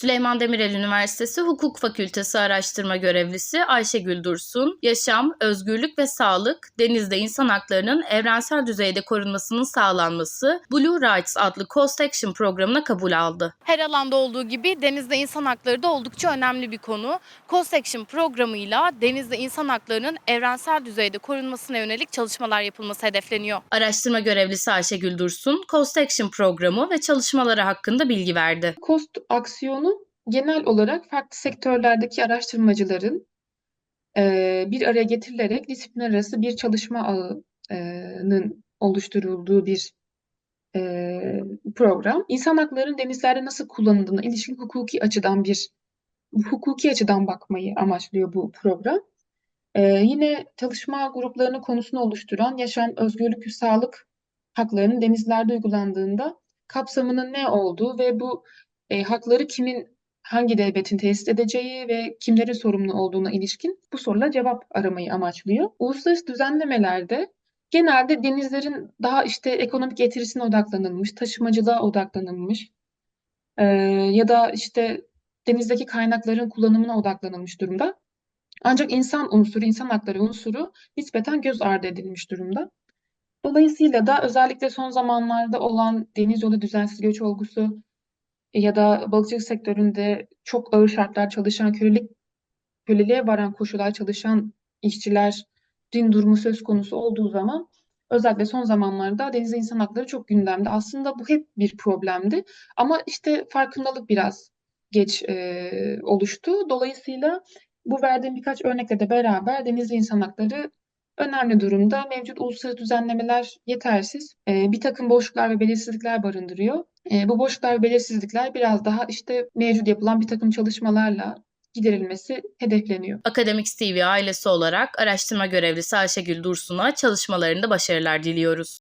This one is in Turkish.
Süleyman Demirel Üniversitesi Hukuk Fakültesi araştırma görevlisi Ayşegül Dursun, yaşam, özgürlük ve sağlık, denizde insan haklarının evrensel düzeyde korunmasının sağlanması Blue Rights adlı Coast Action programına kabul aldı. Her alanda olduğu gibi denizde insan hakları da oldukça önemli bir konu. Coast Action programıyla denizde insan haklarının evrensel düzeyde korunmasına yönelik çalışmalar yapılması hedefleniyor. Araştırma görevlisi Ayşegül Dursun, Coast Action programı ve çalışmaları hakkında bilgi verdi. Cost aksiyonu genel olarak farklı sektörlerdeki araştırmacıların eee, bir araya getirilerek disiplinler arası bir çalışma ağının oluşturulduğu bir eee, program. İnsan haklarının denizlerde nasıl kullanıldığına ilişkin hukuki açıdan bir hukuki açıdan bakmayı amaçlıyor bu program. Eee, yine çalışma gruplarının konusunu oluşturan yaşam, özgürlük ve sağlık haklarının denizlerde uygulandığında kapsamının ne olduğu ve bu e, hakları kimin hangi devletin tesis edeceği ve kimlerin sorumlu olduğuna ilişkin bu sorulara cevap aramayı amaçlıyor. Uluslararası düzenlemelerde genelde denizlerin daha işte ekonomik getirisine odaklanılmış, taşımacılığa odaklanılmış e, ya da işte denizdeki kaynakların kullanımına odaklanılmış durumda. Ancak insan unsuru, insan hakları unsuru nispeten göz ardı edilmiş durumda. Dolayısıyla da özellikle son zamanlarda olan deniz yolu düzensiz göç olgusu ya da balıkçılık sektöründe çok ağır şartlar çalışan, kölelik, köleliğe varan koşullar çalışan işçilerin durumu söz konusu olduğu zaman özellikle son zamanlarda deniz insan hakları çok gündemde. Aslında bu hep bir problemdi ama işte farkındalık biraz geç e, oluştu. Dolayısıyla bu verdiğim birkaç örnekle de beraber deniz insan hakları önemli durumda. Mevcut uluslararası düzenlemeler yetersiz. Ee, bir takım boşluklar ve belirsizlikler barındırıyor. Ee, bu boşluklar ve belirsizlikler biraz daha işte mevcut yapılan bir takım çalışmalarla giderilmesi hedefleniyor. Akademik TV ailesi olarak araştırma görevlisi Ayşegül Dursun'a çalışmalarında başarılar diliyoruz.